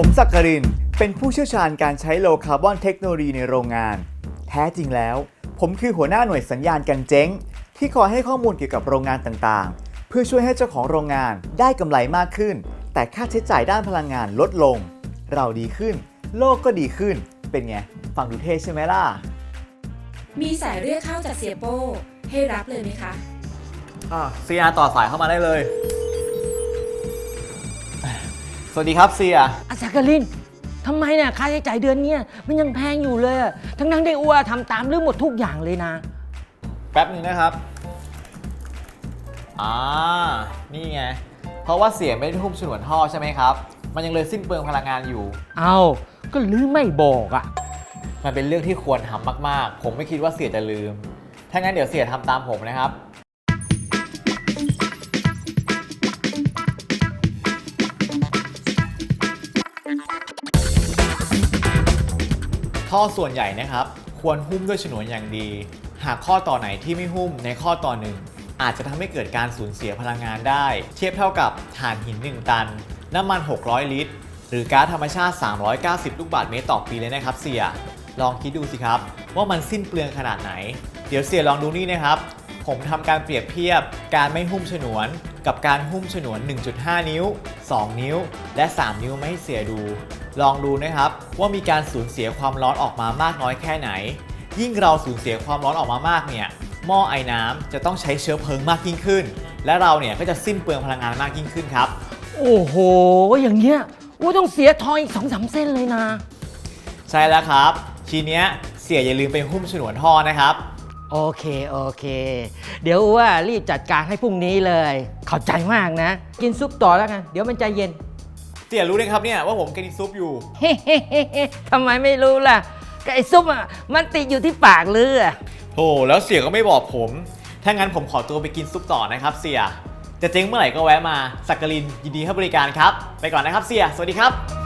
ผมสักกริน เป็นผู้เชี่ยวชาญการใช้โลคาร์บอนเทคโนโลยีในโรงงาน แท้จริงแล้ว ผมคือหัวหน้าหน่วยสัญญาณกันเจ๊ง ที่คอยให้ข้อมูลเกี่ยวกับโรงงานต่างๆ เพื่อช่วยให้เจ้าของโรงงานได้กำไรมากขึ้น แต่ค่าใช้จ่ายด้านพลังงานลดลง เราดีขึ้น โลกก็ดีขึ้น เป็นไง ฟังดูเท่ใช่ไหมล่ะ มีสายเรียกเข้าจากเสียโป้ให้รับเลยไหมคะ อ่าเซียต่อสายเข้ามาได้เลย สวัสดีครับเซียอาสักกลินทำไมเนี่ยค่าใช้จ่ายเดือนเนี้ยมันยังแพงอยู่เลยอะทั้งทั้งๆที่อัวทำตามเรื่องหมดทุกอย่างเลยนะ แป๊บหนึงนะครับอ่านี่ไง เพราะว่าเสียไม่ได้ทุ่มฉนวนท่อใช่ไหมครับ มันยังเลยสิ้นเปลืองพลังงานอยู่ เอาก็ลืมไม่บอกอะมันเป็นเรื่องที่ควรทำมาก ๆ ผมไม่คิดว่าเสียจะลืม ถ้างั้นเดี๋ยวเสียทำตามผมนะครับ ท่อส่วนใหญ่นะครับ ควรหุ้มด้วยฉนวนอย่างดี หากข้อต่อไหนที่ไม่หุ้มในข้อต่อหนึ่งอาจจะทำให้เกิดการสูญเสียพลังงานได้ เทียบเท่ากับถ่านหิน 1 ตัน น้ำมัน 600 ลิตร หรือก๊าซธรรมชาติ 390 ลูกบาศก์เมตรต่อปีเลยนะครับเสีย ลองคิดดูสิครับ ว่ามันสิ้นเปลืองขนาดไหน เดี๋ยวเสียลองดูนี่นะครับ ผมทำการเปรียบเทียบการไม่หุ้มฉนวน กับการหุ้มฉนวน 1.5 นิ้ว 2 นิ้ว และ 3 นิ้วไม่ให้เสียดู ลองดูนะครับว่ามีการสูญเสียความร้อนออกมามากน้อยแค่ไหน ยิ่งเราสูญเสียความร้อนออกมามากเนี่ยหม้อไอ้น้ำจะต้องใช้เชื้อเพลิงมากยิ่งขึ้น และเราเนี่ยก็จะสิ้นเปลืองพลังงานมากยิ่งขึ้นครับ โอ้โห อย่างเงี้ยอัวต้องเสียทองอีกสองสามเส้นเลยนะ ใช่แล้วครับ ทีเนี้ยเสียอย่าลืมไปหุ้มฉนวนท่อนะครับ โอเค โอเค เดี๋ยวอัวรีบจัดการให้พรุ่งนี้เลยเข้าใจมากนะ กินซุปต่อแล้วกันเดี๋ยวมันใจเย็นเสียรู้เลยครับเนี่ยว่าผมกินซุปอยู่ทำไมไม่รู้ล่ะก็ไอ้ซุปอะมันติดอยู่ที่ปากเลือโอ้แล้วเสียก็ไม่บอกผม ถ้างั้นผมขอตัวไปกินซุปต่อนะครับเสียจะเจ๊งเมื่อไหร่ก็แวะมาสักกลินยินดีให้บริการครับ ไปก่อนนะครับเสียสวัสดีครับ